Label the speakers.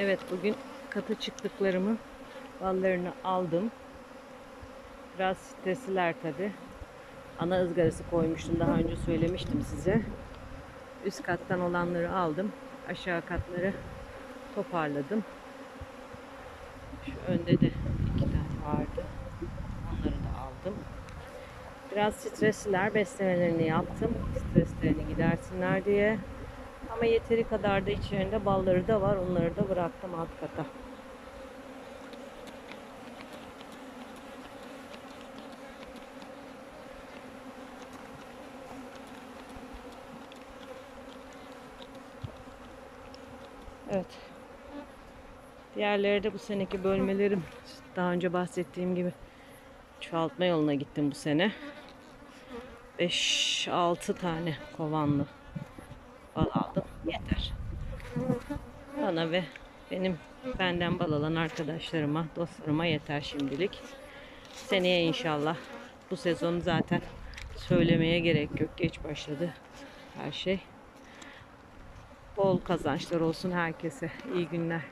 Speaker 1: Evet bugün katı çıktıklarımı ballarını aldım. Biraz stresliler tabi. Ana ızgarası koymuştum daha önce söylemiştim size. Üst kattan olanları aldım. Aşağı katları toparladım. Şu önde de iki tane vardı. Onları da aldım. Biraz stresliler beslemelerini yaptım. Streslerini gidersinler diye. Ama yeteri kadar da içlerinde balları da var. Onları da bıraktım alt kata. Evet. Diğerleri de bu seneki bölmelerim. Daha önce bahsettiğim gibi çoğaltma yoluna gittim bu sene. 5-6 tane kovanlı. Yeter. Bana ve benim benden bal alan arkadaşlarıma, dostlarıma yeter şimdilik. Seneye inşallah bu sezon zaten söylemeye gerek yok. Geç başladı her şey. Bol kazançlar olsun herkese. İyi günler.